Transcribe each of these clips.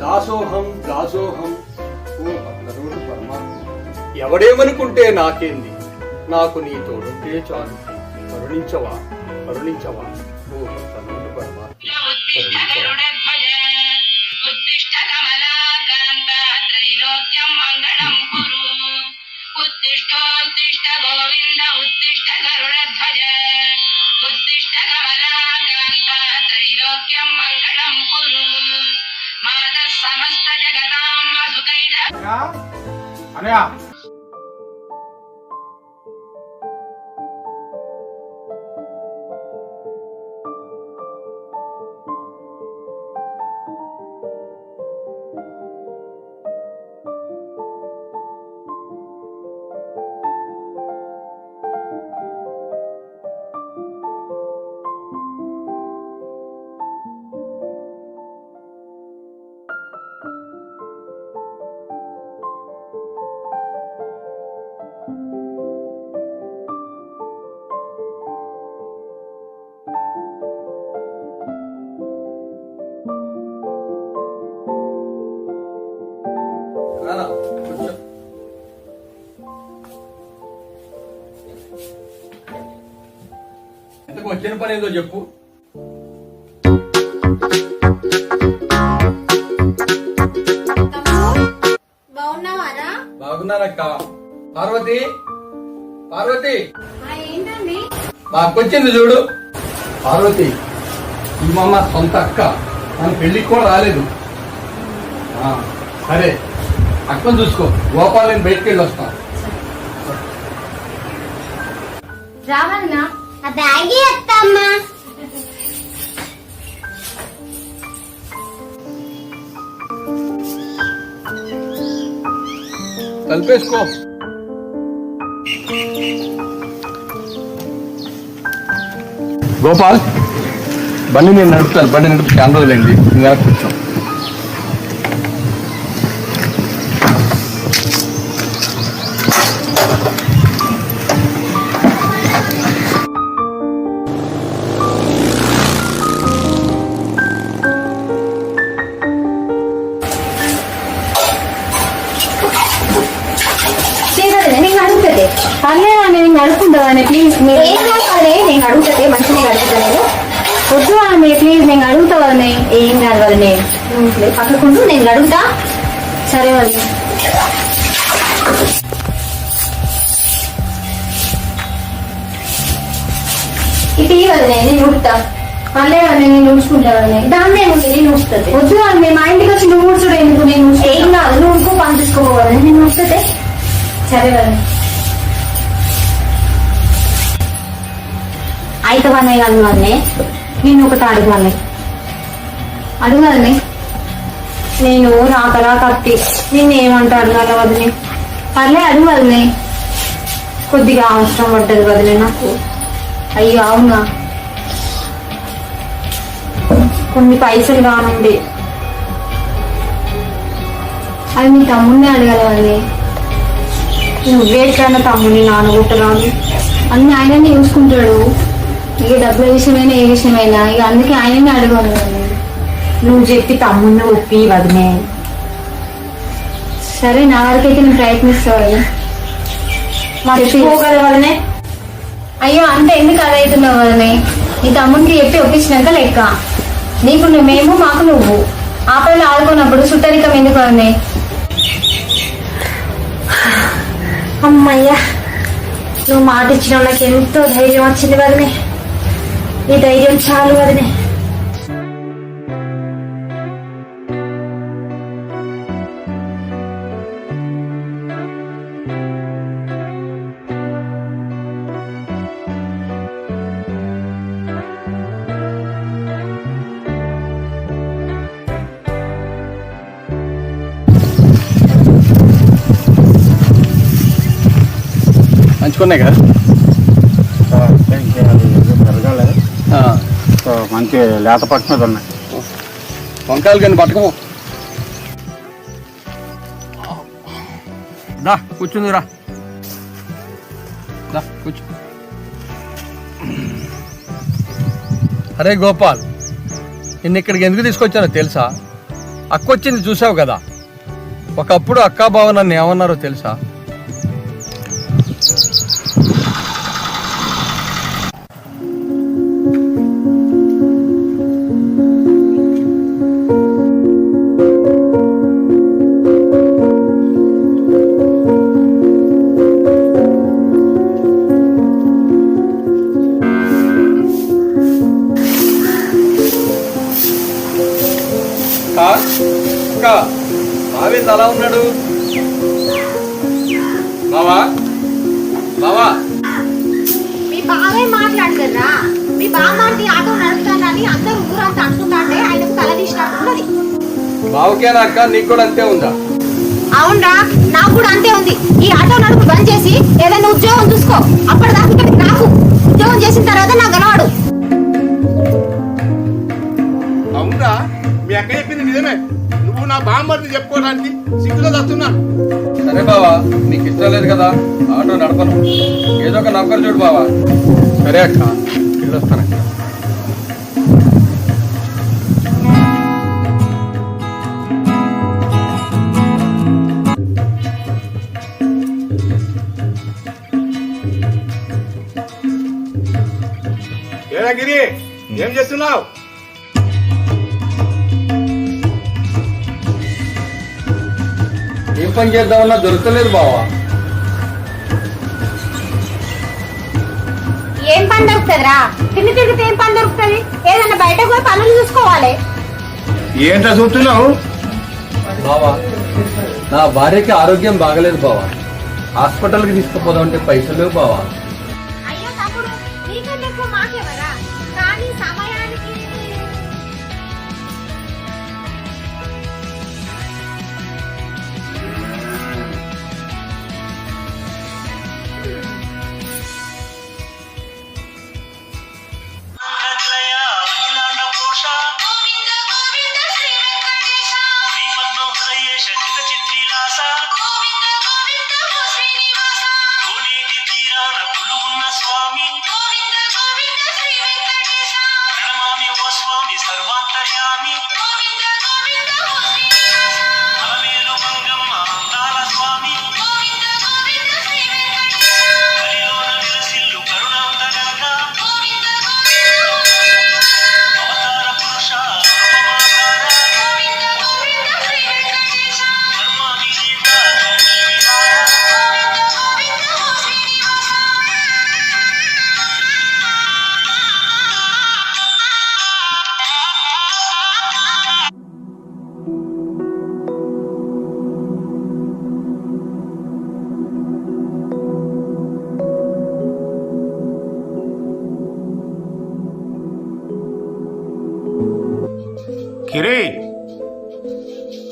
దాసోహం దాసోహం. ఓ పరమాత్మ. ఎవడేమనుకుంటే నాకేంది? నాకు నీ తోడుంటే చాలు. కరుణించవా? కరుణించవా? ఓ భక్తరోడు పరమాత్మ. समस्त जगताम सुखैः अनया ఇంతకు వచ్చిన పని ఏదో చెప్పు. బాగున్నావారా? బాగున్నానక్క పార్వతి పార్వతి. ఏంటండి? మాకొచ్చింది చూడు. పార్వతి ఈ మమ్మ సొంత అక్క. మన పెళ్ళికి కూడా రాలేదు. ఆ, సరే అక్కను చూసుకో. గోపాల్ నేను బయటికి వెళ్ళి వస్తాను రావాలనా ఆ బ్యాగే అత్తమ్మా కలిపేసుకో. గోపాల్ బండి నేను నడుపుతాను బండి నడుపు చాలా రోజులైంది నేను కూర్చో. అడుగుతుందా ప్లీజ్ మీరు ఏం కావాలి నేను అడుగుతుంది మంచిగా అడుగుతలేదు వద్దు ఆమె ప్లీజ్ నేను అడుగుతా వాళ్ళని ఏం కాదు వాళ్ళని పక్కకుంటూ నేను అడుగుతా. సరే వాళ్ళని ఇది వాళ్ళని నేను ఉడుతా పర్లే వాళ్ళని నేను ఊడ్చుకుంటా వాళ్ళని దాన్ని ఏముంది? నేను ఊడుస్తుంది వద్దు వాళ్ళని మా ఇంటికి వచ్చి నువ్వు ఊడ్చుడు ఎందుకు? నేను ఏం కాదు నువ్వు ఇంకో పని తీసుకోవాలని నేను ఊడుతుంది సరే వాళ్ళని అయితే వాళ్ళని కాదు వాళ్ళని నేను ఒకటి అడగాలి అడగాలని నేను రాకరా కత్తి. నేను ఏమంటా అడగాల వదిలి పర్లే అడుగు వదిలే కొద్దిగా అవసరం పడ్డది వదిలే నాకు. అయ్యో అవునా? కొన్ని పైసలు కానుండి. అది మీ తమ్ముడిని అడగాలి నువ్వేట్లైనా నువ్వేట్లన్నా తమ్ముడిని నానగొట్టరాదు. అన్ని ఆయననే చూసుకుంటాడు. ఇక డబ్బుల విషయమైనా ఏ విషయమైనా ఇక అందుకే ఆయననే అడగాలి వదిలే. నువ్వు చెప్పి తమ్ముడిని ఒప్పి వదిలే సరే నా వరకైతే నేను ప్రయత్నిస్తావు మర్చిపోగల వదనే. అయ్యో అంత ఎందుకు అదవుతున్నావు వదనే? నీ తమ్ముడికి చెప్పి ఒప్పించినాక లెక్క. నీకు మేము మాకు నువ్వు. ఆపదలు ఆడుకున్నప్పుడు సుట్టరికం ఎందుకు వదనే? అమ్మయ్యా నువ్వు మాట ఇచ్చిన నాకు ఎంతో ధైర్యం వచ్చింది వదనే. ఈ ధైర్యం చాలు వదనే. మంచుకున్నాయి కదా? పెరగాలి మంచి లేత పట్టు మీద ఉన్నాయి. వంకాయలు కానీ పట్టుకోము దా కూర్చుంది రా. దా కూర్చో. అరే గోపాల్ నిన్న ఇక్కడికి ఎందుకు తీసుకొచ్చానో తెలుసా? అక్క వచ్చింది చూసావు కదా? ఒకప్పుడు అక్కా బావ నన్ను ఏమన్నారో తెలుసా? అక్క. బావేంది అలా ఉన్నాడు? బావా? బావా? మీ బావే మాట్లాడతారా మీ బామ్మాంటి ఆటో నడుపుతానని అందరూ ఊరంతా అనుకుంటాంటే ఆయనకు తల తీసినట్టున్నది బావకేనా అక్క? నీకు కూడా అంతే ఉందా? అవునరా నాకు కూడా అంతే ఉంది. ఈ ఆటో నడుపు బంద్ చేసి ఏదైనా ఉద్యోగం చూసుకో. అప్పటిదాకా ఇక్కడికి నాకు ఉద్యోగం చేసిన తర్వాత నాకు గలవాడు. అవునా? మీ అక్క చెప్పింది నిజమే. నువ్వు నా బామ్మర్ని చెప్పుకోవడానికి సిగ్గులో వస్తున్నాను సరే బావా నీకు ఇష్టం లేదు కదా ఆటో నడపను. ఏదో ఒక నౌకరు చూడు బావా. సరే అక్క వెళ్ళొస్తానక్క ఏం చేస్తున్నావు? పని చేద్దామన్నా దొరకలేదు బావా. ఏం పని దొరుకుతుందిరా? తిండి తిరిగితే ఏం పని దొరుకుతుంది? ఏదైనా బయటకు పోయి పనులు చూసుకోవాలి. ఏంటో చూస్తున్నావు? బావా నా భార్యకి ఆరోగ్యం బాగలేదు బావా. హాస్పిటల్కి తీసుకుపోదామంటే పైసలు లేవు బావా.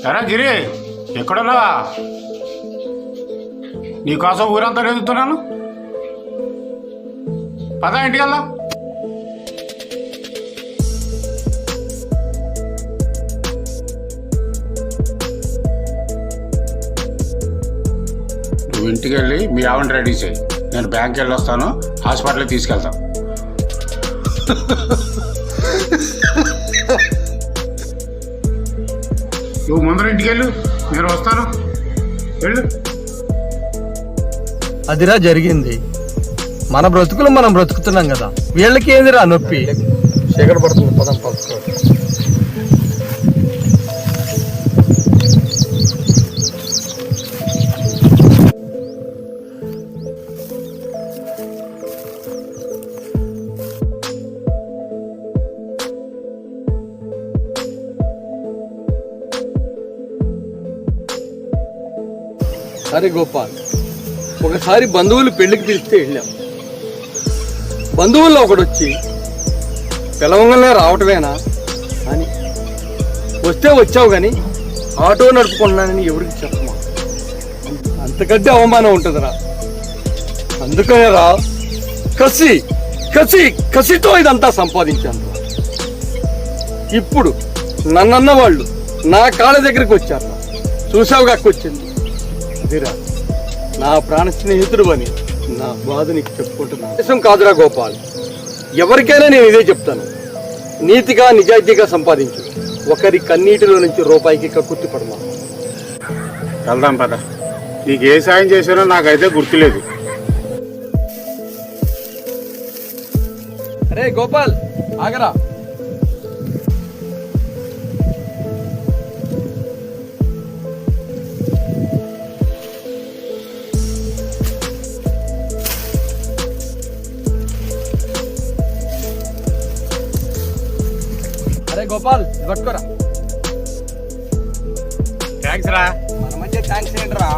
ఎరా గిరి ఎక్కడున్నావా నీకోసం ఊరంతా ఎదుగుతున్నాను పదా ఇంటికి వెళ్దాం. నువ్వు ఇంటికి వెళ్ళి మీ ఆవిడ రెడీ చేయి. నేను బ్యాంక్కి వెళ్ళి వస్తాను హాస్పిటల్కి తీసుకెళ్తాం. నువ్వు ముందర ఇంటికి వెళ్ళు నేను వస్తాను. వెళ్ళు. అదిరా జరిగింది. మన బ్రతుకులు మనం బ్రతుకుతున్నాం కదా. వీళ్ళకి ఏందిరా నొప్పి? చీకటి పడుతుంది. పదం పసుకో సరే గోపాల్. ఒకసారి బంధువులు పెళ్ళికి పిలిస్తే వెళ్ళాం. బంధువుల్లో ఒకడు వచ్చి పిలవంగానే రావటమేనా? అని. వస్తే వచ్చావు కానీ ఆటో నడుపుకున్నానని ఎవరికి చెప్పమా? అంతకంటే అవమానం ఉంటుందిరా. అందుకనే రా కసి కసి కసితో ఇదంతా సంపాదించాను ఇప్పుడు నన్నన్న వాళ్ళు నా కాళ్ళ దగ్గరికి వచ్చారు చూసావుగా వచ్చింది అదిరా నా ప్రాణ స్నేహితుడు అని నా బాధ నీకు చెప్పుకుంటున్నా. దేశం కాదురా గోపాల్. ఎవరికైనా నేను ఇదే చెప్తాను. నీతిగా నిజాయితీగా సంపాదించు. ఒకరి కన్నీటిలో నుంచి రూపాయికి కక్కుర్తి పడమా? వెళ్దాం పద. నీకు ఏ సాయం చేశానో నాకైతే గుర్తులేదు. అరే గోపాల్ ఆగరా. గోపాల్ పట్టుకోరా. థ్యాంక్స్ రా. మన మధ్య థ్యాంక్స్ ఏంట్రా?